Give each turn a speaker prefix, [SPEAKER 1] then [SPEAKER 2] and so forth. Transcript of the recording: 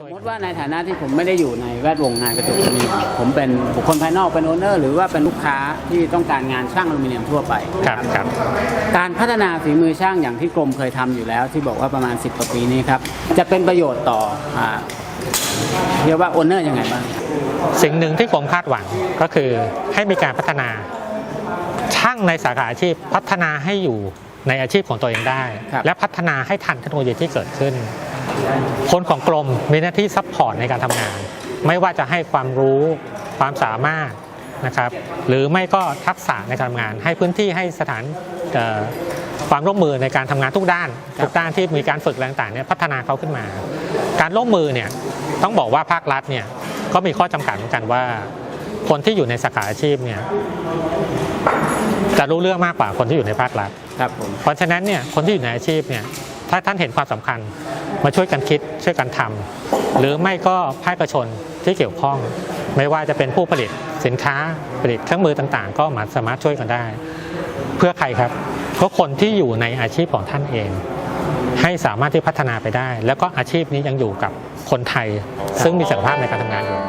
[SPEAKER 1] สมมติว่าในฐานะที่ผมไม่ได้อยู่ในแวดวงงานกระจกนี้ผมเป็นบุคคลภายนอกเป็นโอเนอร์หรือว่าเป็นลูกค้าที่ต้องการงานช่างอลูมิเนียมทั่วไป
[SPEAKER 2] ครับครับ
[SPEAKER 1] การพัฒนาฝีมือช่างอย่างที่กรมเคยทำอยู่แล้ว ที่บอกว่าประมาณ 10กว่าปีนี้ครับจะเป็นประโยชน์ต่ออ่าเรียกว่าโอเนอร์ยังไงบ้าง
[SPEAKER 2] สิ่งหนึ่งที่ผมคาดหวังก็คือให้มีการพัฒนาช่างในสาขาอาชีพพัฒนาให้อยู่ในอาชีพของตัวเองได้
[SPEAKER 1] ครับ
[SPEAKER 2] และพัฒนาให้ทันเทคโนโลยีที่เกิดขึ้น คนของกรมมีหน้าที่ซัพพอร์ตในการทำงาน ไม่ว่าจะให้ความรู้ความสามารถนะครับหรือไม่ก็ทักษะในการทำงาน ให้พื้นที่ให้สถานเอ่อความร่วมมือในการทำงานทุกด้าน
[SPEAKER 1] ครับ
[SPEAKER 2] ทุกด้านที่มีการฝึกอะไรต่างๆเนี่ยพัฒนาเขาขึ้นมา การร่วมมือเนี่ยต้องบอกว่าภาครัฐเนี่ยก็มีข้อจำกัดเหมือนกันว่า คนที่อยู่ในสาขาอาชีพเนี่ยจะรู้เรื่องมากกว่าคนที่อยู่ในภาครัฐ
[SPEAKER 1] ครับผม
[SPEAKER 2] เพราะฉะนั้นเนี่ยคนที่อยู่ในอาชีพเนี่ยถ้าท่านเห็นความสำคัญ มาช่วยกันคิดช่วยกันทำหรือไม่ก็ภาคประชนที่เกี่ยวข้อง ไม่ว่าจะเป็นผู้ผลิตสินค้าผลิตเครื่องมือต่างๆ ก็มาสามารถช่วยกันได้ เพื่อใครครับเพื่อคนที่อยู่ในอาชีพของท่านเอง ให้สามารถที่พัฒนาไปได้ แล้วก็อาชีพนี้ยังอยู่กับคนไทย ซึ่งมีศักยภาพในการทำงานอยู่